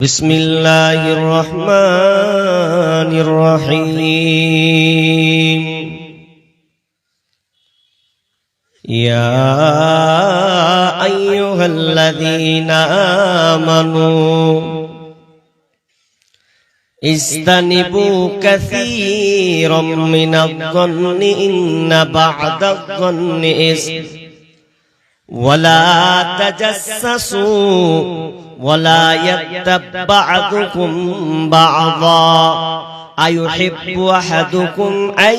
بسم الله الرحمن الرحيم. يا أيها الذين آمنوا استنبوا كثيرا من الظن إن بعد الظن إثم ولا تجسسوا ولا يتب بعضكم بعضا. أيحب أحدكم أن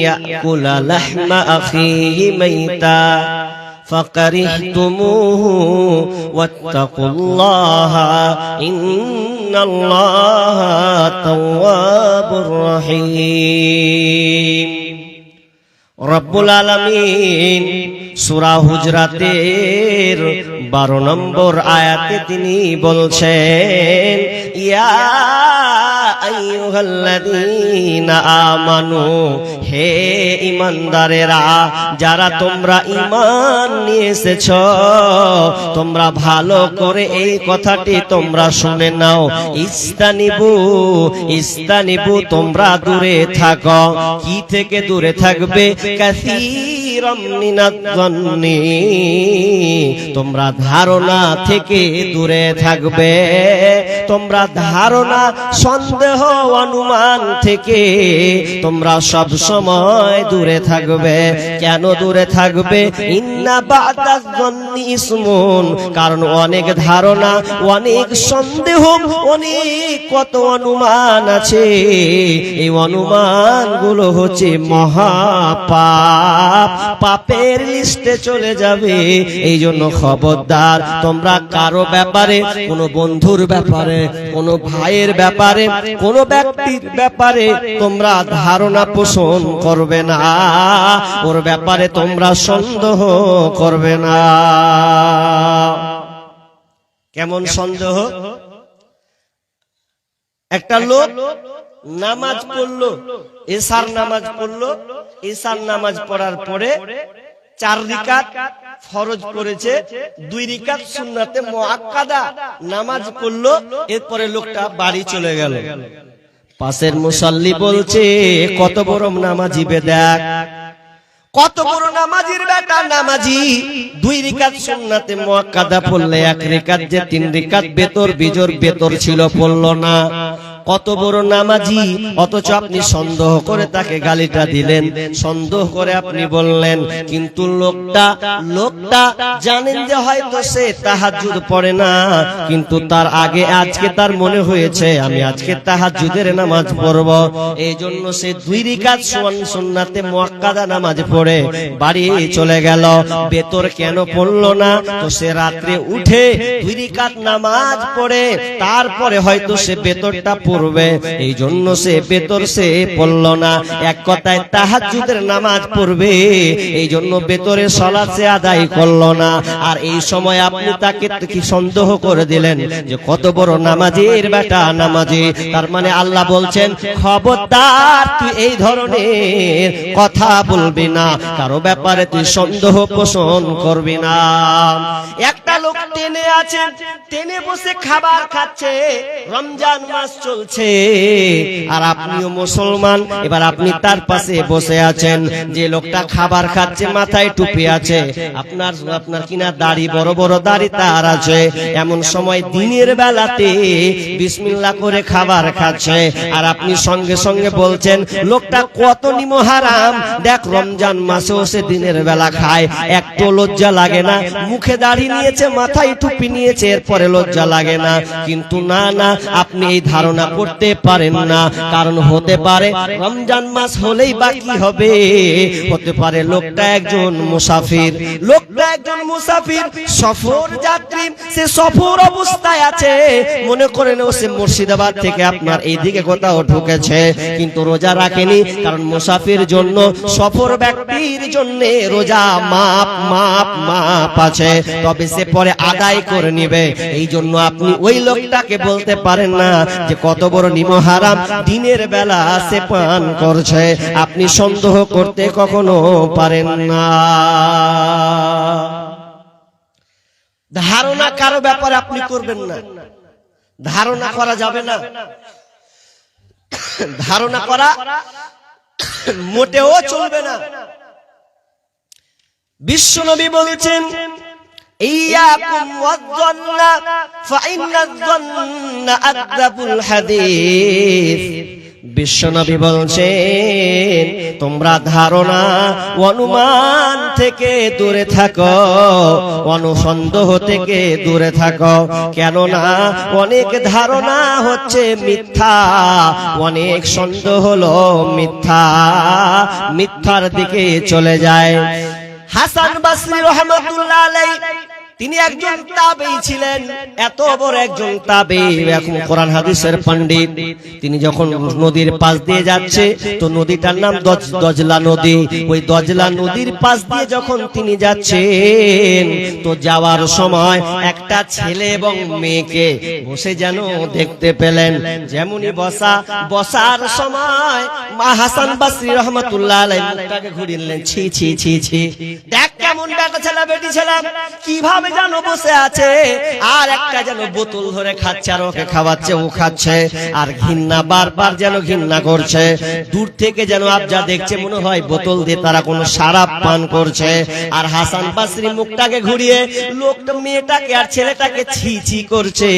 يأكل لحم أخيه ميتا؟ فكرهتموه واتقوا الله. إن الله تواب رحيم. রব্বুল আলমিন সুরা হুজরাতের 12 নম্বর আয়াতে তিনি বলছেন ইয়া আমানু, হে ইমানদারেরা যারা তোমরা ইমান নিয়ে এসেছ তোমরা ভালো করে এই কথাটি তোমরা শুনে নাও। ইস্তানিবু ইস্তানিবু, তোমরা দূরে থাকো। কি থেকে দূরে থাকবে? মিনাজ্জান্নি তোমরা ধারণা থেকে দূরে থাকবে। তোমরা ধারণা, সন্দেহ, অনুমান থেকে তোমরা সব সময় দূরে থাকবে। কেন দূরে থাকবে? কারণ অনেক ধারণা, অনেক সন্দেহ, অনেক কত অনুমান আছে। এই অনুমানগুলো হচ্ছে মহাপাপ। পাপের লিস্টে চলে যাবে। এই জন্য খবরদার, তোমরা কারও ব্যাপারে, কোনো বন্ধুর ব্যাপারে, কোনো ভাইয়ের ব্যাপারে, কোনো ব্যক্তির ব্যাপারে তোমরা ধারণা পোষণ করবে না। ওর ব্যাপারে তোমরা সন্দেহ করবে না। কেমন সন্দেহ? একটা লোক নামাজ পড়ল, এসার নামাজ পড়ল, এসার নামাজ পড়ার পরে চার রিকাত ফরজ করেছে, দুই রিকাত সুন্নাতে মুআক্কাদা নামাজ পড়ল, এরপরে লোকটা বাড়ি চলে গেল। পাশের মুসাল্লি বলছে, কত বড় নামাজি বে দেখ কত বড় নামাজির বেটা নামাজি, দুই রিকাত সুন্নাতে মুআক্কাদা পড়লে এক রিকাত যে তিন রিকাত বেতর, বিজোর বেতর ছিল, পড়ল না। কত বড় নামাজি, অথচ আপনি সন্দেহ করে তাকে গালিটা দিলেন। সন্দেহ করে আপনি বললেন, কিন্তু লোকটা লোকটা জানেন যে হয়তো সে তাহাজুদ পড়ে না, কিন্তু তার আগে আজকে তার মনে হয়েছে, আমি আজকে তাহাজুদের নামাজ পড়ব। এই জন্য সে দুই রিকাত সোয়ান সুন্নাতে মুআক্কাদা নামাজ পড়ে বাড়ি চলে গেল। বেতর কেন পড়ল না? তো সে রাত্রে উঠে দুই রিকাত নামাজ পড়ে, তারপরে হয়তো সে বেতরটা পড়বে এই জন্য সে বেতর সে পড়ল না। এক কথায় তাহাজ্জুদের নামাজ পড়বে এই জন্য বেতরে সলাৎ সে আদায় করল না। আর এই সময় আপনি তাকে কি সন্দেহ করে দিলেন যে কত বড় নামাজের বেটা নামাজি? তার মানে আল্লাহ বলছেন, খবরদার, তুই এই ধরনের কথা বলবি না। কারও ব্যাপারে তুই সন্দেহ পোষণ করবি না। একটা লোক টেনে আছে, টেনে বসে খাবার খাচ্ছে। রমজান মাস চলছে। আর আপনিও মুসলমান, এবার আপনি তার পাশে বসে আছেন। যে লোকটা খাবার খাচ্ছে, মাথায় টুপি আছে। আপনার আপনার কিনা দাড়ি, বড় বড় দাড়ি তার আছে। এমন সময় দিনের বেলাতে বিসমিল্লাহ করে খাবার খাচ্ছে। আর আপনি সঙ্গে সঙ্গে বলছেন, লোকটা কত নিমহারাম দেখ, রমজান মাসেও সে দিনের বেলা খায়। একটু লজ্জা লাগে না। মুখে দাড়ি নিয়েছে, মাথায় টুপি নিয়েছে, এরপরে লজ্জা লাগে না। কিন্তু না না, আপনি এই ধারণা করতে পারেন না। কারণ হতে পারে রমজান মাস হলেই বাকি হবে? হতে পারে লোকটা একজন মুসাফির। লোকটা একজন মুসাফির, সফর যাত্রী, সে সফর অবস্থায় আছে। মনে করেন ও সে মুর্শিদাবাদ থেকে আপনার এইদিকে কোথাও ঢুকেছে, কিন্তু রোজা রাখেনি। কারণ মুসাফির জন্য, সফর ব্যক্তির জন্য রোজা মাপ মাপ মাপ আছে। তবে সে পরে আদায় করে নিবে। এই জন্য আপনি ওই লোকটাকে বলতে পারেন না যে কত বড় নিমহারাম দিনের বেলা সে পান করছে। আপনি সন্দেহ করতে কখনো পারেন না। ধারণা কারও ব্যাপারে আপনি করবেন না। ধারণা করা যাবে না। ধারণা করা মোটেও চলবে না। বিশ্বনবী বলেছেন আকযাবুল হাদিস বিশ্বনবী বলছেন, তোমরা ধারণা অনুমান থেকে দূরে থাকো, অনুসন্দেহ থেকে দূরে থাকো। কেননা অনেক ধারণা হচ্ছে মিথ্যা, অনেক সন্দেহ হলো মিথ্যা, মিথ্যার দিকে চলে যায়। হাসান বাসরি রহমতুল্লাহ আলাই তিনি একজন তাবেই ছিলেন, এত বড় একজন তাবেই। এখন কোরআন হাদিসের পণ্ডিত, তিনি যখন নদীর পাশ দিয়ে যাচ্ছে, তো নদীটার নাম দজলা নদী। ওই দজলা নদীর পাশ দিয়ে যখন তিনি যাচ্ছেন, তো যাওয়ার সময় একটা ছেলে এবং মেয়েকে বসে যেন দেখতে পেলেন। যেমনই বসা, বসার সময় মা হাসান বাসরি রহমতুল্লাহ আলাই মুখটাকে ঘুরিয়ে নিলেন। ছি ছি ছি ছি। দেখ কেমন বেটা ছেলে বেটি ছেলে কীভাবে যেন বসে আছে, আর একটা যেন বোতল ধরে খাচ্ছে, আর ওকে খাওয়াচ্ছে, ও খাচ্ছে, আর ঘৃণা বারবার যেন ঘৃণা করছে। দূর থেকে যেন আবজা দেখছে, মনে হয় বোতল দিয়ে তারা কোনো সারাপ পান করছে। আর হাসান বাসরি মুখটাকে ঘুরিয়ে, লোকটা মেয়েটাকে আর ছেলেটাকে ছি ছি করছে।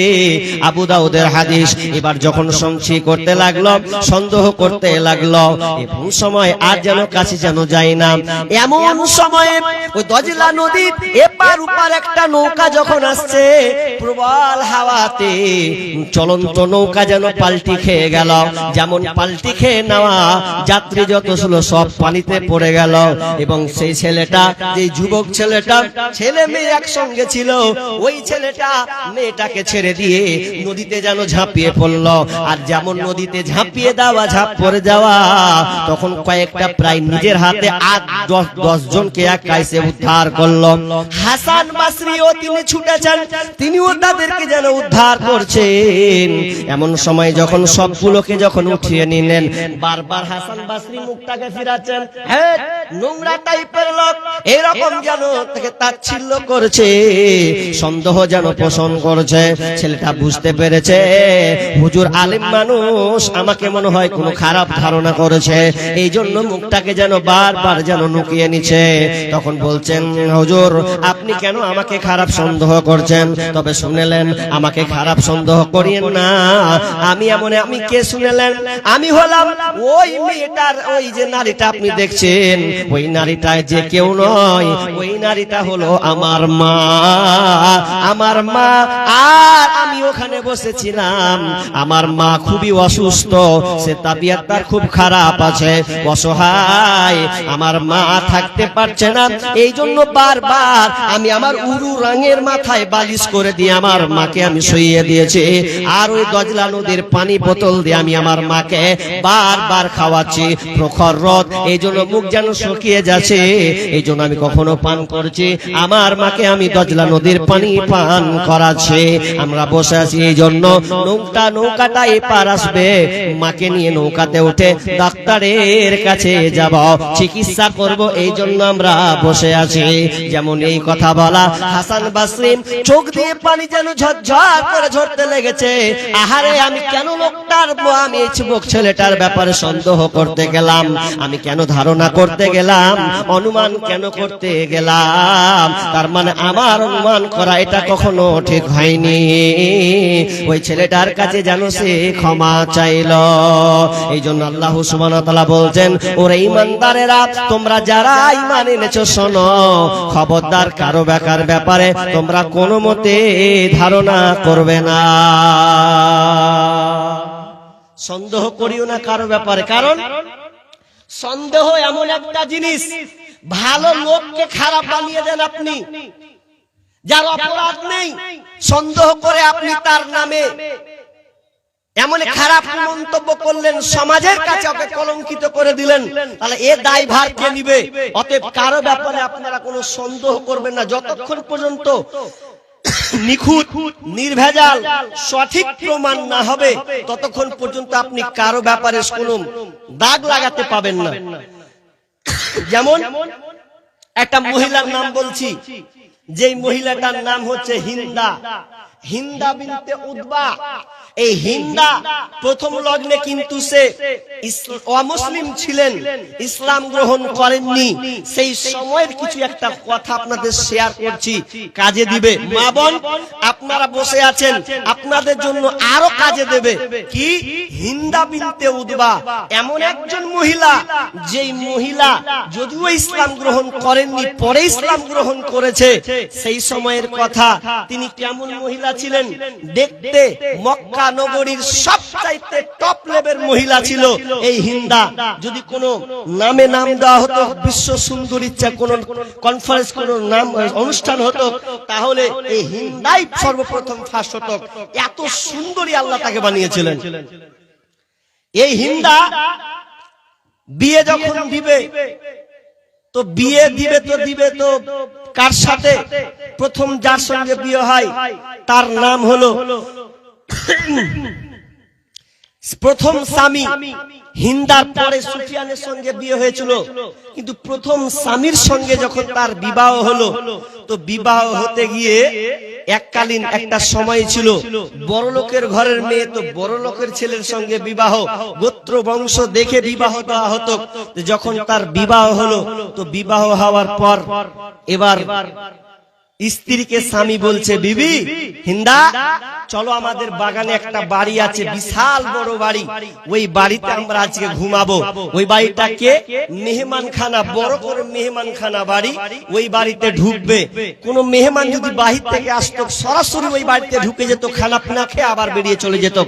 আবু দাউদের হাদিস এবার যখন সংশী করতে লাগল, সন্দেহ করতে লাগল এবং সময় আর যেন কাছে যেন যায় না। এমন সময়ে ওই দজলা নদীর এপার উপার একটা নৌকা যখন আসছে, প্রবল হাওয়াতে চলন্ত নৌকা যেন পাল্টি খেয়ে গেল। যেমন পাল্টি খেয়ে নেওয়া, যাত্রী যত ছিল সব পানিতে পড়ে গেল। এবং সেই ছেলেটা যে যুবক ছেলেটা, ছেলে মেয়ে একসঙ্গে ছিল, ওই ছেলেটা মেয়েটাকে ছেড়ে দিয়ে নদীতে যেন ঝাঁপিয়ে পড়ল। আর যেমন নদীতে ঝাঁপিয়ে দেওয়া, ঝাঁপ পড়ে যাওয়া, তখন কয়েকটা প্রায় নিজের হাতে আট, দশ দশ জনকে এক কাইসে উদ্ধার করল। হাসান তিনি তিনিও তাদেরকে যেন উদ্ধার করছেন। এমন সময় যখন সবগুলোকে যখন উঠিয়ে নিলেন, বারবার হাসান বাসরি মুখটাকে ফিরাচ্ছেন হ্যাঁ নোংরা টাইপের লোক, এরকম যেন তাকে তাচ্ছিল্য করছে, সন্দেহ যেন পোষণ করছে। ছেলেটা বুঝতে পেরেছে, হুজুর আলিম মানুষ, আমাকে মনে হয় কোনো খারাপ ধারণা করেছে। এই জন্য মুখটাকে যেন বারবার যেন নুকিয়ে নিচ্ছে। তখন বলছেন, হুজুর, আপনি কেন আমাকে খারাপ সন্দেহ করছেন। তবে শুনেলেন, আমাকে খারাপ সন্দেহ করিয়েন না। আমি এমন, আমি কে শুনেলেন? আমি হলাম ওই মেয়েটার, ওই যে নারীটা আপনি দেখছেন। ওই নারীটা যে কেউ নয়, ওই নারীটা হলো আমার মা। আমার মা, আর আমি ওখানে বসেছিলাম। আমার মা খুবই অসুস্থ, সে তাবিয়াত তার খুব খারাপ আছে, অসহায়। আমার মা থাকতে পারছে না এই জন্য বারবার আমি আমার উরু রঙের মাথায় বালিশ করে দিয়ে আমার মাকে আমি শুইয়ে দিয়েছি। আর ওই গজলা নদীর পানি বোতল দিয়ে আমি আমার মাকে বারবার খাওয়াচ্ছি। প্রখর রোদ, এই জন্য মুখ যেন শুকিয়ে যাচ্ছে। এই জন্য আমি কখনো পান করছি। আমার মাকে আমি দজলা নদীর পানি পান করাচ্ছি। আমরা বসে আছি এই জন্য। নৌকা, নৌকাটা এপার আসবে। মাকে নিয়ে নৌকাতে উঠে ডাক্তারের কাছে যাব। চিকিৎসা করব, এই জন্য আমরা বসে আছি। যেমন এই কথা বলা হাসান বাসরিম চোখ দিয়ে পানি যেন ঝরঝর করে ঝরতে লেগেছে। আহারে, আমি কেন লোকটার আমি এই ছেলেটার ব্যাপারে সন্দেহ করতে গেলাম? আমি কেন ধারণা করতে গেলাম? অনুমান কেন করতে গেলাম? তার মানে আমার অনুমান করা এটা কখনো ঠিক হয়নি। ওই ছেলেটার কাছে যেন সে ক্ষমা চাইল। এই জন্য আল্লাহ তাআলা বলছেন, ওরে ইমানদারেরা তোমরা যারা ইমান এনেছো শোনো, খবরদার কারও বেকার ব্যাপারে তোমরা কোনো মতে ধারণা করবে না। সন্দেহ করিও না কারও ব্যাপারে। কারণ সন্দেহ এমন একটা জিনিস, ভালো লোককে খারাপ বানিয়ে দেন আপনি। যার অপরাধ নেই, সন্দেহ করে আপনি তার নামে এমন খারাপ মন্তব্য করলেন সমাজের কাছে ওকে কলঙ্কিত করে দিলেন। তাহলে এ দায়ভার কে নিবে? অতএব কারও ব্যাপারে আপনারা কোনো সন্দেহ করবেন না। যতক্ষণ পর্যন্ত নিখুঁত নির্ভেজাল সঠিক প্রমাণ না হবে ততক্ষণ পর্যন্ত আপনি কারও ব্যাপারে কোনো দাগ লাগাতে পাবেন না। যেমন একটা মহিলার নাম বলছি যেই মহিলাটার নাম হচ্ছে হিন্দা। হিন্দা বিনতে উদ্বা। এই হিন্দা প্রথম লগ্নে কিন্তু সে অমুসলিম ছিলেন, ইসলাম গ্রহণ করেননি। সেই সময়ের কিছু একটা কথা আপনাদের শেয়ার করছি, কাজে দিবে। মা বোন, আপনারা বসে আছেন, আপনাদের জন্য আরও কাজে দেবে। কি? হিন্দা বিনতে উদ্বা। এমন একজন মহিলা, যেই মহিলা যদিও ইসলাম গ্রহণ করেননি, পরে ইসলাম গ্রহণ করেছে, সেই সময়ের কথা। তিনি কেমন মহিলা ছিলেন। দেখতে মক্কা নগরীর সবচাইতে টপ লেভেল মহিলা ছিল এই হিন্দা। যদি কোনো নামে নাম দেওয়া হতো, বিশ্ব সুন্দরীর চা কোন কনফারেন্স কোন নাম, অনুষ্ঠান হতো, তাহলে এই হিন্দাই সর্বপ্রথম ফার্স্ট হতো। এত সুন্দরী আল্লাহ তাকে বানিয়েছিলেন। এই হিন্দা বিয়ে যখন দিবে, তো বিয়ে দিবে তো দিবে তো কার সাথে? প্রথম যার সঙ্গে বিয়ে হয় তার নাম হলো প্রথম স্বামী হিন্দার পরে সুফিয়ানের সঙ্গে বিয়ে হয়েছিল। কিন্তু প্রথম স্বামীর সঙ্গে যখন তার বিবাহ হলো তো বিবাহ হতে গিয়ে এককালীন একটা সময় ছিল। বড় লোকের ঘরের মেয়ে তো বড় লোকের ছেলের সঙ্গে বিবাহ গোত্র বংশ দেখে বিবাহ দেওয়া হতো। যখন তার বিবাহ হলো তো বিবাহ হওয়ার পর এবার স্ত্রীকে স্বামী বলছে বিবি হিন্দা চলো আমাদের বাগানে একটা বাড়ি আছে বিশাল বড় বাড়ি। ওই বাড়িতে আমরা আজকে ঘুমাবো। ওই বাড়িটাকে মেহমান খানা বড় করে মেহমান খানা বাড়ি ওই বাড়িতে ঢুকবে। কোন মেহমান যদি বাহির থেকে আসতো সরাসরি ওই বাড়িতে ঢুকে যেত খানা পিনা খেয়ে আবার বেরিয়ে চলে যেত।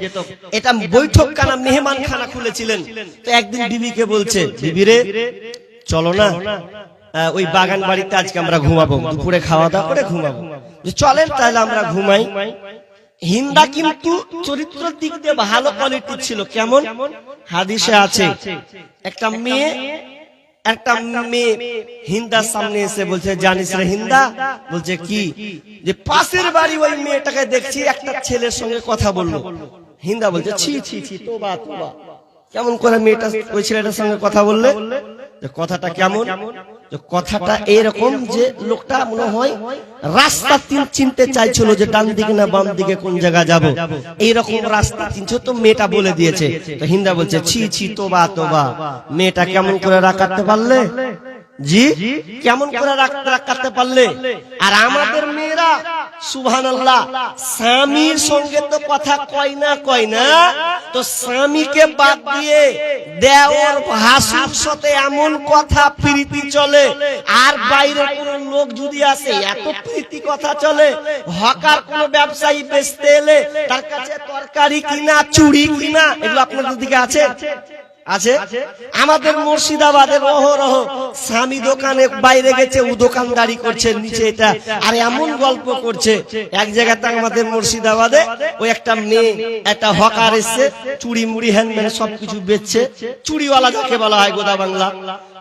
এটা বৈঠক খানা মেহমান খানা খুলেছিলেন। তো একদিন বিবিকে বলছে বিবিরে চলো না। ওই বাগান বাড়িতে আজকে আমরা ঘুমাবো দুপুরে খাওয়া দাওয়া করে ঘুমাবো। যে চলেন তাহলে আমরা ঘুমাই। হিন্দা কিন্তু চরিত্রের দিক দিয়ে ভালো কোয়ালিটি ছিল। কেমন? হাদিসে আছে একটা মেয়ে একটা মেয়ে হিন্দার সামনে এসে বলছে জানিস রে হিন্দা? বলছে কি? যে পাশের বাড়ি ওই মেয়েটাকে দেখছি একটা ছেলের সঙ্গে কথা বলল হিন্দা বলছে ছি ছি ছি তোবা তোবা। কেমন করে মেয়েটা ওই ছেলেটার সঙ্গে কথা বললে? যে কথাটা কেমন কথাটা এরকম যে লোকটা মনে হয় রাস্তা তিন চিনতে চাইছিল যে ডান দিকে না বাম দিকে কোন জায়গা যাব? এইরকম রাস্তা চিনছো তো মেয়েটা বলে দিয়েছে। তো হিন্দা বলছে ছি ছি তোবা তোবা মেয়েটা কেমন করে রাখাতে পারলে? জি কেমন করে রাখতে পারলে? আর আমাদের মেয়েরা আল্লাহ স্বামীর সঙ্গে তো কথা কয় না কয় না তো স্বামীকে বাদ দিয়ে দেওয়ার ভাসুর সাথে এমন কথা প্রীতি চলে। আর বাইরে কোন লোক যদি আসে এত প্রীতি কথা চলে। হকার কোন ব্যবসায়ী বেচতে এলে তার কাছে তরকারি কিনা চুড়ি কিনা এগুলো আপনাদের দিকে আছে। আছে? আমাদের মুর্শিদাবাদের অহরহ স্বামী দোকানে বাইরে গেছে ও দোকানদারি করছে নিচে এটা। আর এমন গল্প করছে। এক জায়গাতে আমাদের মুর্শিদাবাদে ওই একটা মেয়ে একটা হকার এসছে চুড়ি মুড়ি হ্যান্ডম্যান সবকিছু বেচছে। চুড়িওয়ালা যাকে বলা হয় গোদা বাংলা।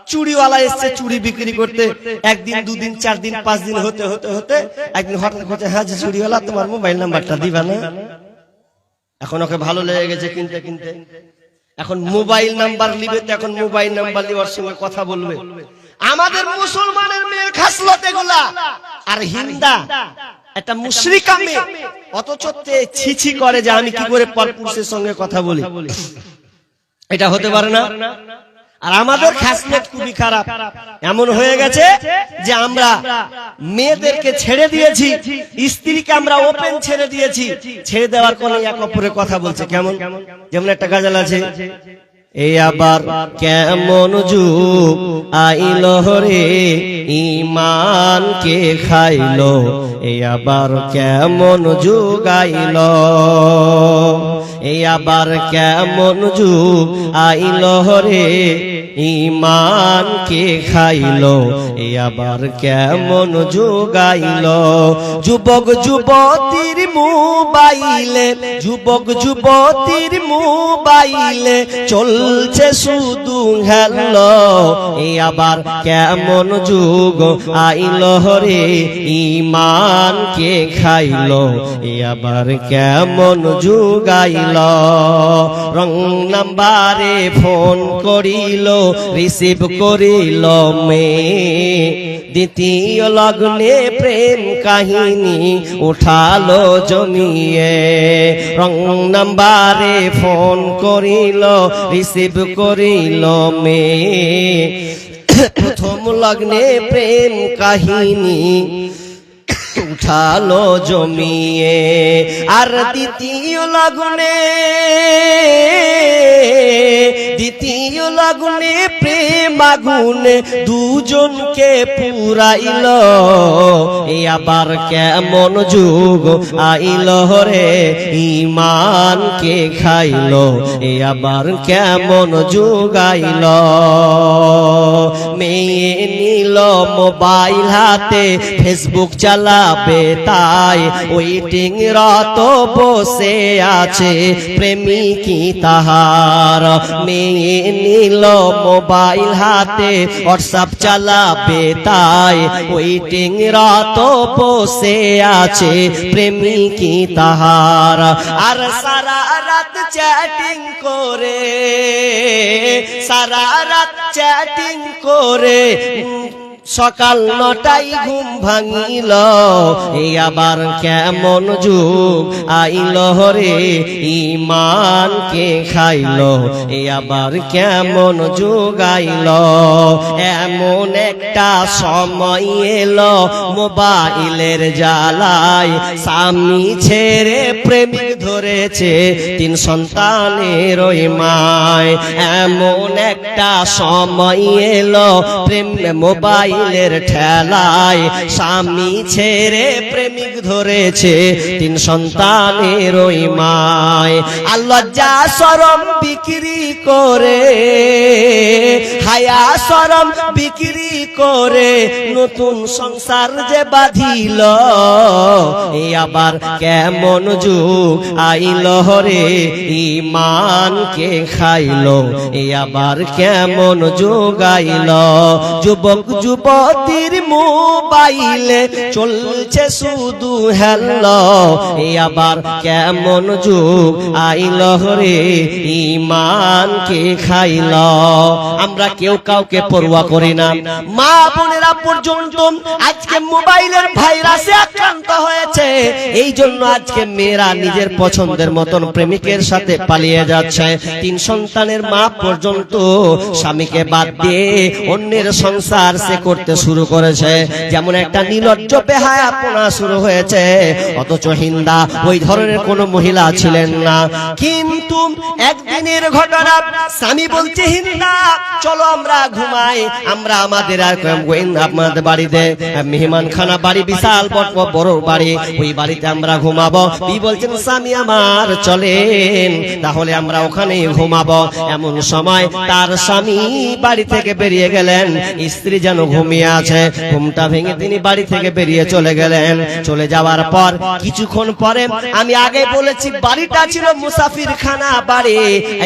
চুড়িওয়ালা এসছে চুড়ি বিক্রি করতে। একদিন দুদিন চার দিন পাঁচ দিন হতে হতে হতে একদিন হঠাৎ করছে হ্যাঁ যে চুড়িওয়ালা তোমার মোবাইল নাম্বারটা দিবা না? এখন ওকে ভালো লেগে গেছে কিনতে কিনতে। এখন মোবাইল নাম্বার নিবে তো এখন মোবাইল নাম্বার ওর সঙ্গে কথা বলবে। আমাদের মুসলমানের মেয়ের খাসলত এগুলা আর হিন্দা। একটা মুশরিকা মেয়ে। অথচ ছিছি করে যে আমি কি করে পরপুরুষের সঙ্গে কথা বলি। এটা হতে পারে না? আর আমাদের খাসিয়ত খুবই খারাপ। এমন হয়ে গেছে যে আমরা মেয়েদেরকে ছেড়ে দিয়েছি স্ত্রীকে আমরা ওপেন ছেড়ে দিয়েছি। ছেড়ে দেওয়ার পরে এক অপরে কথা বলছে। কেমন? যেমন একটা গাজাল আছে। এই আবার কেমন যুগ আইল রে ইমান কে খাইলো। এই আবার কেমন যুগ আইল। এই আবার কেমন জু আইল রে ইমান কে খাইলো। এই আবার কেমন যুগ আইল যুবক যুবতীর মোবাইলে, যুবক যুবতীর মোবাইলে চলছে শুধু হেলো এই আবার কেমন যুগ আইল রে, ইমান কে খাইল? এ আবার কেমন যুগ আইল? রং নাম্বারে ফোন করিল, রিসিভ করিল মেয়ে দ্বিতীয় লগ্নে প্রেম কাহিনী উঠালো জমিয়ে। রং নাম্বারে ফোন করিল, রিসিভ করিল মেয়ে। প্রথম লগ্নে প্রেম কাহিনী উঠালো জমিয়ে। আর দ্বিতীয় লগ্নে দ্বিতীয় লগ্নে প্রেম আগুনে দুজনকে পুরাইল। এ আবার কেমন যুগ আইল রে ইমানকে খাইল। এ আবার কেমন যুগ আইল। মেয়ে নিল মোবাইল হাতে ফেসবুক চালাবে তাই ওয়েটিং রত বসে আছে। প্রেমিকি তাহার? মেয়ে নিল মোবাইল হাতে হোয়াটসঅ্যাপ চালাবে তাই ওয়েটিং রত বসে আছে। প্রেমিকি তাহার? আর সারা রাত চ্যাটিং করে, সারা রাত চ্যাটিং করে সকাল নটাই ঘুম ভাঙিল। আবার কেমন যুগ? আইল রে ইমানকে খাইল? এই আবার কেমন যুগ আইল? এমন একটা সময় এলো মোবাইলের জ্বালায়। স্বামী ছেড়ে প্রেমিক ধরেছে তিন সন্তানের ওই মায়। এমন একটা সময় এলো প্রেম মোবাইলের ঠেলায় স্বামী ছেড়ে প্রেমিক ধরেছে, তিন সন্তানের ওই মায়। আল্লাহ যা সরম বিক্রি করে, হায়া সরম বিক্রি করে, নতুন সংসার যে বাঁধিল, এ আবার কেমন যুগ আইল রে ইমানকে খাইল, এ আবার কেমন যুগ আইল। যুবক যুবতীর মোবাইলে চলছে শুধু হেল আবার কেমন যুগ? আইল রে ইমানকে খাইল? আমরা কেউ কাউকে পড়ুয়া করি না। মা বোনেরা পর্যন্ত আজকে মোবাইলের ভাইরাসে আক্রান্ত হয়েছে। এই জন্য আজকে মেয়েরা নিজের পছন্দের মতন প্রেমিকের সাথে পালিয়ে যাচ্ছে। তিন সন্তানের মা পর্যন্ত স্বামীকে বাদ দিয়ে অন্যের সংসার সে করতে শুরু করেছে। যেমন একটা নির্লজ্জ বেহায়াপনা শুরু হয়েছে। অথচ হিন্দা ওই ধরনের কোনো মহিলা ছিলেন না। কিন্তু একদিনের ঘটনা স্বামী বলছে, হিন্দা, চলো আমরা ঘুমাই। আমরা আমাদের আর আপনাদের বাড়িতে, মেহমান খানা বাড়ি, বিশাল বড় বড় বাড়ি, ওই বাড়িতে আমরা ঘুমাবো। বি বলছেন, স্বামী আমার, চলেন, তাহলে আমরা ওখানে ঘুমাবো। এমন সময় তার স্বামী বাড়ি থেকে বেরিয়ে গেলেন। স্ত্রী যেন ঘুমিয়ে আছে, ঘুমটা ভেঙে তিনি বাড়ি থেকে বেরিয়ে চলে গেলেন। চলে যাওয়ার পর, কিছুক্ষণ পরে আমি আগে বলেছি, বাড়িটা ছিল মুসাফির খানা বাড়ি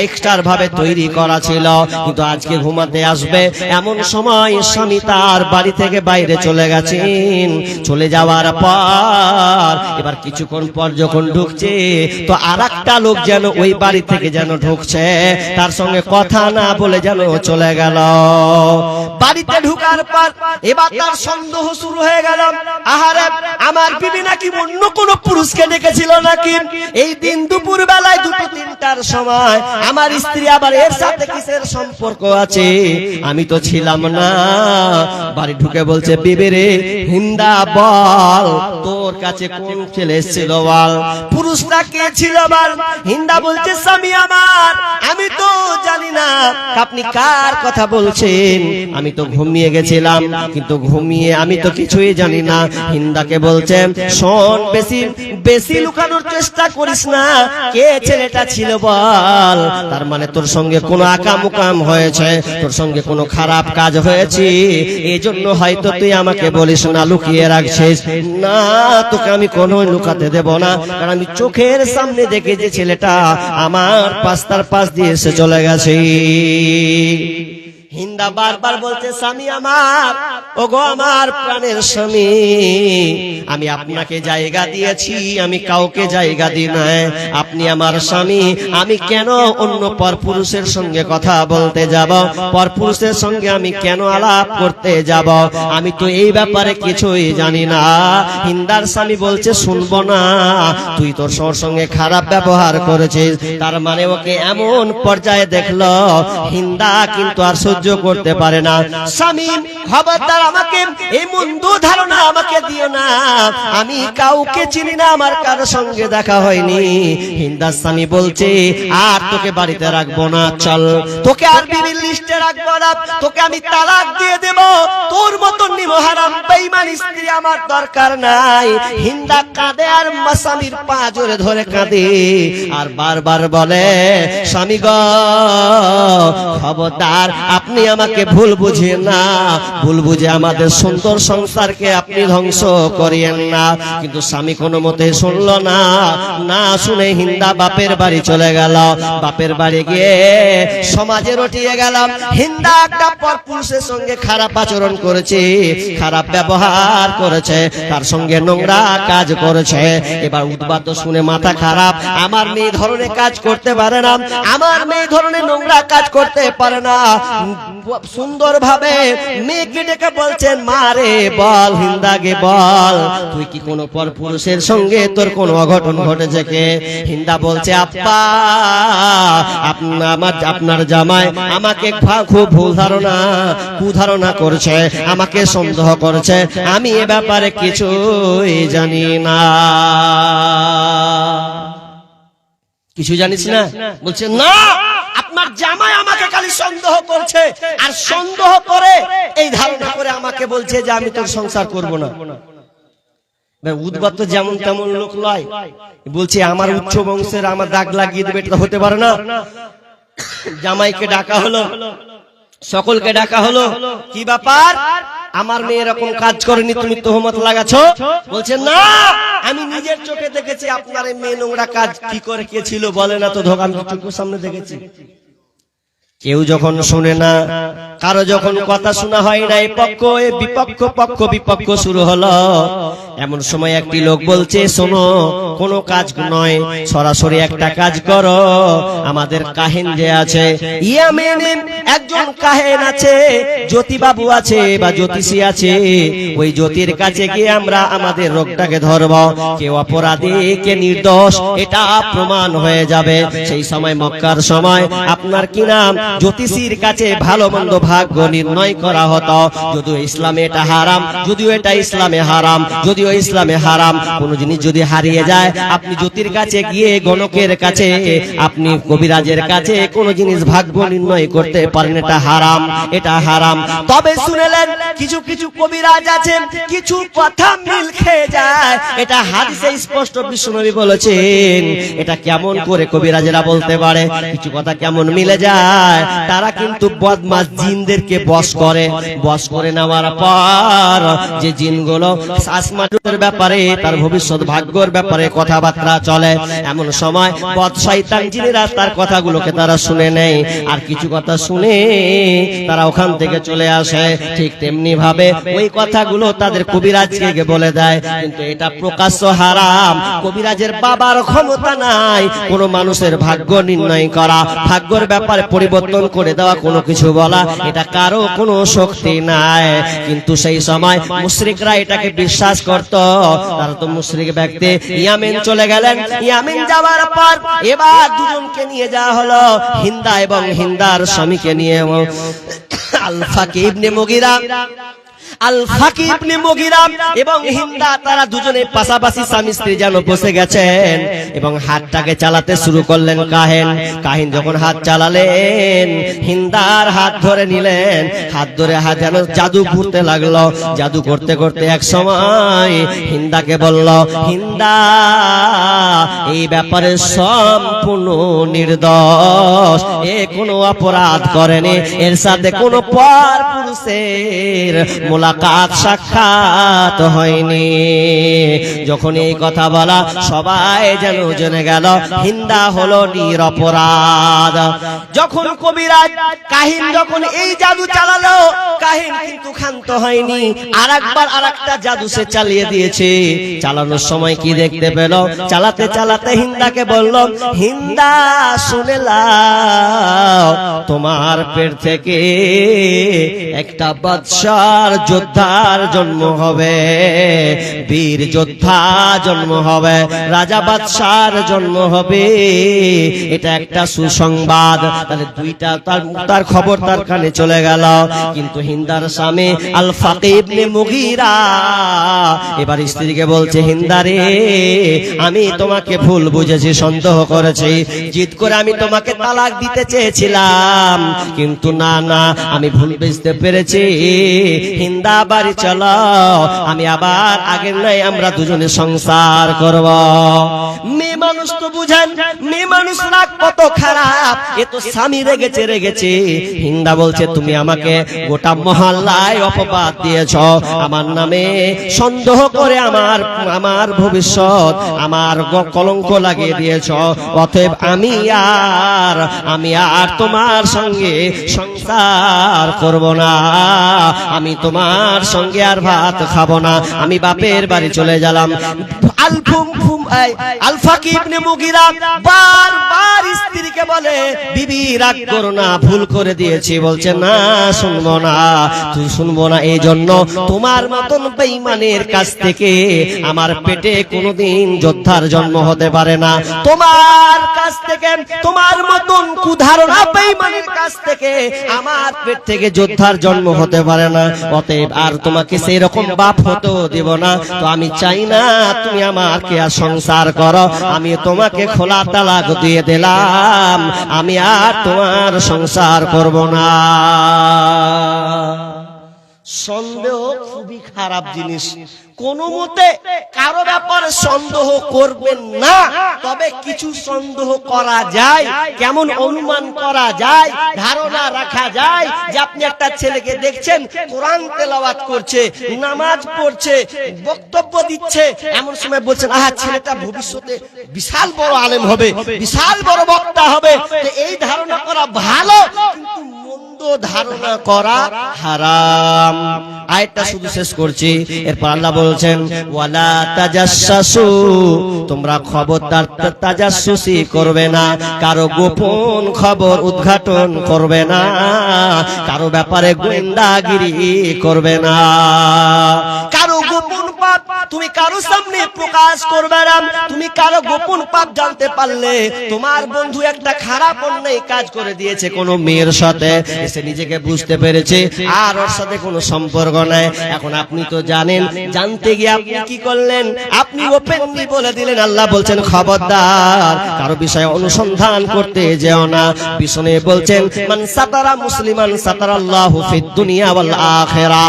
এক্সট্রার ভাবে তৈরি করা ছিল। কিন্তু আজকে ঘুমাতে আসবে, এমন সময় স্বামী তার বাড়ি থেকে বাইরে চলে গেছেন। চলে যাওয়ার পর, এবার কিছুক্ষণ পর যখন ঢুকছে, তো আর লোক যেন ওই বাড়ি থেকে যেন ঢুকছে, তার সঙ্গে কথা না বলে যেন চলে গেল। বাড়িতে ঢুকার পর এবার তার সন্দেহ শুরু হয়ে গেল। আহারে আমার বিবি নাকি অন্য কোন পুরুষকে ডেকেছিল নাকি? এই দিন দুপুর বেলায় দুটো তিনটার সময় আমার স্ত্রী আবার এর সাথে কিসের সম্পর্ক আছে? আমি তো ছিলাম না। বাড়ি ঢুকে বলছে, বিবি রে, হিন্দা বল, তোর কাছে কোন ছেলে এসেছিল বল? পুরুষটা কে ছিল বল? হিন্দা বলছে, স্বামী আমার, আমি তো জানি না। আপনি কার কথা বলছেন? আমি তো ঘুমিয়ে গেছিলাম। কিন্তু ঘুমিয়ে আমি তো কিছুই জানি না। হিন্দাকে বলছে, শোন, বেশি বেশি লুকানোর চেষ্টা করিস না। কে ছেলেটা ছিল বল? তার মানে তোর সঙ্গে কোনো আকাম উকাম হয়েছে, তোর সঙ্গে কোনো খারাপ কাজ হয়েছে। এই জন্য হয়তো তুই আমাকে বলিস না, লুকিয়ে রাখছিস। না, তোকে আমি কোনো লুকাতে দেব না। কারণ আমি চোখের সামনে দেখে যে ছেলেটা আমার পাস্তার পাশ দিয়ে এসে চলে গেছে। হিন্দা বারবার বলছে, স্বামী আমার, ওগো আমার প্রাণের স্বামী, আমি আপনাকে জায়গা দিয়েছি, আমি কাউকে জায়গা দিই নাই আপনি আমার স্বামী, আমি কেন অন্য পরপুরুষের সঙ্গে কথা বলতে যাব? পরপুরুষের সঙ্গে আমি কেন আলাপ করতে যাব? আমি তো এই ব্যাপারে কিছুই জানি না। হিন্দার স্বামী বলছে, শুনব না, তুই তোর সর সঙ্গে খারাপ ব্যবহার করেছিস। তার মানে ওকে এমন পর্যায়ে দেখল। হিন্দা কিন্তু আর সহ্য করতে পারে না। স্বামী খবরদার আমাকে এই মন্দ ধারণা আমাকে দিও না। আমি কাউকে চিনি না আমার কারও সঙ্গে দেখা হয়নি। হিন্দার স্বামী বলছে আর তোকে বাড়িতে রাখব না চল। তোকে আর বিবির লিস্টে রাখব না। তোকে আমি তালাক দিয়ে দেব। তোর মতন নিমহারাম বেঈমান স্ত্রী আমার দরকার নাই। হিন্দা কাঁদে আর স্বামীর পা জোরে ধরে কাঁদে। আর বারবার বলে স্বামী গ খবরদার আপনি আমাকে ভুল বুঝিয়ে না। ভুল বুঝে আমাদের সুন্দর সংসারকে আপনি ধ্বংস করিয়েন না। কিন্তু স্বামী কোনো মতে শুনল না। না শুনে হিন্দা বাপের বাড়ি চলে গেল। বাপের বাড়ি গিয়ে সমাজে রটিয়ে গেলাম। হিন্দা একটা পর পুরুষের সঙ্গে খারাপ আচরণ করেছে, খারাপ ব্যবহার করেছে, তার সঙ্গে নোংরা কাজ করেছে। এবার উদ্বাদ্য শুনে মাথা খারাপ। আমার মেয়ে ধরনের কাজ করতে পারে না। আমার মেয়ে ধরনের নোংরা কাজ করতে পারে না। সুন্দর ভাবে বলছেন মারে বল, হিন্দাকে বল। তুই কি কোনো পর পুরুষের সঙ্গে তোর কোনো অঘটন ঘটেছে কে? হিন্দা বলছে আপনা- আমার আপনার জামাই আমাকে খুব ভুল ধারণা, কুধারণা করছে, আমাকে সন্দেহ করছে। আমি এ ব্যাপারে কিছুই জানি না। কিছু জানিস না? বলছে, না। আপনার জামাই আমাকে খালি সন্দেহ করছে। আর সন্দেহ করে এই ধারণা করে আমাকে বলছে যে আমি তোর সংসার করব না। উদ্বাত্ত যেমন তেমন লোক লয় বলছে, আমার উচ্চ বংশের আমার দাগ লাগিয়ে দেবে, এটা হতে পারে না। জামাইকে ডাকা হলো। সকলকে ডাকা হলো। কি ব্যাপার? আমার মেয়ে এরকম কাজ করেনি, তুমি তোহমত লাগাচ্ছ? বলছে, না, আমি নিজের চোখে দেখেছি, আপনার মেয়ে নোংরা কাজ কি করে, কে ছিল, বলে না তো ধোক আমি চোখের সামনে দেখেছি। কেউ যখন শুনে না, কারও যখন কথা শোনা হয় না এই পক্ষ এ বিপক্ষ, পক্ষ বিপক্ষ শুরু হলো। এমন সময় একটি লোক বলছে, শোনো, কোনো কাজ নয়, সরাসরি একটা কাজ করো। আমাদের কাহিন যে আছে একজন কাহেন আছে জ্যোতি বাবু আছে বা জ্যোতিষী আছে। ওই জ্যোতির কাছে গিয়ে আমরা আমাদের রোগটাকে ধরব। কেউ অপরাধী, কে নির্দোষ, এটা প্রমাণ হয়ে যাবে। সেই সময় মক্কার সময় আপনার কি নাম? জ্যোতিষীর কাছে ভালো মন্দ ভাগ্য নির্ণয় করা হতো। যদিও ইসলামে এটা হারাম, যদিও এটা ইসলামে হারাম, যদিও ইসলামে হারাম। কোন জিনিস যদি হারিয়ে যায়, আপনি জ্যোতির কাছে গিয়ে গণকের কাছে, আপনি কবিরাজের কাছে কোন জিনিস ভাগ্য নির্ণয় করতে পারেন, এটা হারাম এটা হারাম। তবে শুনেলেন, কিছু কিছু কবিরাজ আছেন, কিছু কথা মিল খেয়ে যায়। এটা হাদিসে স্পষ্ট বিষ্ণুনবী বলেছেন, এটা কেমন করে কবিরাজেরা বলতে পারে? কিছু কথা কেমন মিলে যায়? তারা কিন্তু বদমাস জিনদেরকে বস করে। বস করে নেওয়ার পর যে জিনগুলো আসমানের ব্যাপারে, তার ভবিষ্যৎ ভাগ্যর ব্যাপারে কথাবার্তা চলে। এমন সময় বদ শয়তান জিনেরা তার কথাগুলোকে তারা শুনে নেয়। আর কিছু কথা শুনে তারা ওখান থেকে চলে আসে। ঠিক তেমনি ভাবে ওই কথাগুলো তাদের কবিরাজকে বলে দেয়। কিন্তু এটা প্রকাশ্য হারাম। কবিরাজের বাবার ক্ষমতা নাই। কোন মানুষের ভাগ্য নির্ণয় করা, ভাগ্যর ব্যাপারে পরিবর্তন করে দেওয়া কোনো কিছু বলা, এটা কারও কোনো শক্তি নাই। কিন্তু সেই সময় মুশরিকরা এটাকে বিশ্বাস করত তারা তো মুশরিক ব্যক্তি। ইয়ামেন চলে গেলেন। ইয়ামেন যাওয়ার পর এবার দুজনকে নিয়ে যাওয়া হলো। হিন্দা এবং হিন্দার স্বামীকে নিয়ে। আলফাকে ইবনে মুগিরা আল ফাকি ইবনে মুগিরা এবং হিন্দা তারা দুজনে পাশাপাশি স্বামী স্ত্রী যেন বসে গেছেন এবং হাতটাকে চালাতে শুরু করলেন কাহেন। কাহিন। যখন হাত চালালেন হিন্দার হাত ধরে নিলেন। হাত ধরে হাত যেন জাদু ঘুরতে লাগল জাদু করতে করতে এক সময় হিন্দাকে বলল হিন্দা এই ব্যাপারে সম্পূর্ণ নির্দোষ। এ কোনো অপরাধ করেনি। এর সাথে কোনো পর পুরুষের মোলাকাত মোলাকাত সাক্ষাৎ হয়নি। যখন এই কথা বলা, সবাই যেন জেনে গেল, হিন্দা হলো নিরপরাধ যখন কবিরাজ কাহিন যখন এই জাদু চালালো, কাহিন কিন্তু ক্ষান্ত হয়নি। আর একবার আর একটা জাদু সে চালিয়ে দিয়েছে। চালানোর সময় কি দেখতে পেল? চালাতে চালাতে হিন্দাকে বলল, হিন্দা, শুনে তোমার পেট থেকে একটা বাদশার যোদ্ধার জন্ম হবে, বীর যোদ্ধা জন্ম হবে, রাজা বাদশার জন্ম হবে। এটা একটা সুসংবাদ। তাহলে দুইটা তার তার খবর তার কানে চলে গেল। কিন্তু হিন্দার স্বামী আল ফাকিবনে মুগিরা এবার স্ত্রীকে বলছে হিন্দারে আমি তোমাকে ভুল বুঝেছি, সন্দেহ করেছি। জিদ করে আমি তোমাকে তালাক দিতে চেয়েছিলাম। কিন্তু না না, আমি ভুল বুঝতে পেরেছি। হিন্দা বাড়ি চলো। আমি আবার আগের নাই আমরা দুজনে সংসার করব। মেয়ে মানুষ তো বুঝেন, মেয়ে মানুষ রাগ কত খারাপ। এ তো স্বামী রেগেছে রেগেছে। হিন্দা বলছে তুমি আমাকে গোটা মহল্লায় অপবাদ দিয়েছ। আমার নামে সন্দেহ করে আমার আমার ভবিষ্যৎ আমার কলঙ্ক লাগিয়ে দিয়েছ। অতএব আমি আর আমি আর তোমার সঙ্গে সংসার করব না। আমি তোমার সঙ্গে আর ভাত খাব না। আমি বাপের বাড়ি চলে গেলাম। আলফুম ফুম এই, আলফাকি মুগিরা স্ত্রীকে বলে, বিবি, রাগ করো না, ভুল করে দিয়েছি। বলছে, না, শুনব না তুই শুনব না। এই জন্য তোমার মতন বেঈমানের কাছ থেকে আমার পেটে কোনোদিন যোদ্ধার জন্ম হতে পারে না। তোমার কাছ থেকে, তোমার মতন কুধারণা বেঈমানের কাছ থেকে আমার পেট থেকে যোদ্ধার জন্ম হতে পারে না। অতএব আর তোমাকে সেই রকম বাপ হতেও দেব না। তো আমি চাই না তুমি আমাকে আর সংসার করো। আমি তোমাকে খোলা তালাক দিয়ে দিলাম। আমি আর তোমার সংসার করব না। সন্দেহ খুবই খারাপ জিনিস। কোন মতে কারও ব্যাপারে সন্দেহ করবেন না তবে কিছু সন্দেহ করা যায় কেমন অনুমান করা যায় ধারণা রাখা যায় যে আপনি একটা ছেলেকে দেখছেন কোরআন তেলাওয়াত করছে নামাজ পড়ছে বক্তব্য দিচ্ছে এমন সময় বলছেন আহা ছেলেটা ভবিষ্যতে বিশাল বড় আলেম হবে বিশাল বড় বক্তা হবে। এই ধারণা করা ভালো কিন্তু ধারণা করা হারাম। আয়টা শুধু শেষ করছি। এরপর আল্লাহ বলছেন, ওয়ালা তাজাসসু তোমরা খবরদার করবে না। কারও গোপন খবর উদ্ঘাটন করবে না। কারও ব্যাপারে গোয়েন্দাগিরি করবে না। কারও গোপন পাপ তুমি কারও সামনে প্রকাশ করবে না। তুমি কারও গোপন পাপ জানতে পারলে। তোমার বন্ধু একটা খারাপ অন্যায় কাজ করে দিয়েছে কোনো মেয়ের সাথে। এসে নিজেকে বুঝতে পেরেছে। আর ওর সাথে কোনো সম্পর্ক নাই। এখন আপনি তো জানেন। জানতে গিয়ে আপনি কি করলেন? আপনি ওপেনলি বলে দিলেন। আল্লাহ বলছেন, খবরদার, কারও বিষয়ে অনুসন্ধান করতে যেও না। পিছনে বলছেন, মান সাতারা মুসলিমান সাতারাল্লাহু ফিদ দুনিয়া ওয়াল আখিরা।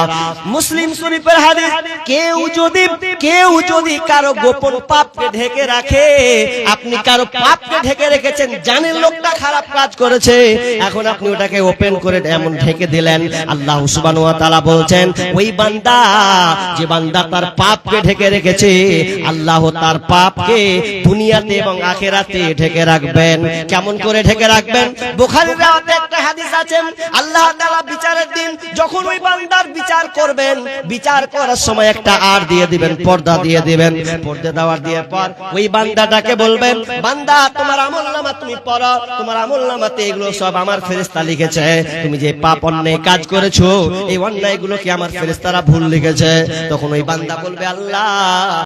মুসলিম শরীফের হাদিস, কেউ যদি কেউ যদি কারও গোপন পাপকে ঢেকে রাখে, আপনি কারও পাপকে ঢেকে রেখেছেন জানেন লোকটা খারাপ কাজ করেছে, এখন আপনি ওটাকে ওপেন করে এমন ঢেকে দিলেন। আল্লাহ তাআলা বলছেন, ওই বান্দা, যে বান্দা তার পাপকে ঢেকে রেখেছে, আল্লাহ তার পাপকে দুনিয়াতে এবং আখেরাতে ঢেকে রাখবেন। কেমন করে ঢেকে রাখবেন? বুখারীর একটা হাদিস আছে, আল্লাহ বিচারের দিন যখন ওই বান্দার বিচার করবেন, বিচার করার সময় একটা আর দিয়ে দিবেন পর্দা দিয়ে দিবেন। পর্দা দেওয়ার দিয়ে পর ওই বান্দাটাকে বলবেন বান্দা তোমার আমল নামা তুমি পড়ো তোমার আমল নামাতে এগুলো সব আমার ফেরেস্তা লিখেছে। তুমি যে পাপ অন্যায় কাজ করেছ এই অন্যায়গুলো কি আমার ফেরেশতারা ভুল লিখেছে? তখন ওই বান্দা বলবে আল্লাহ।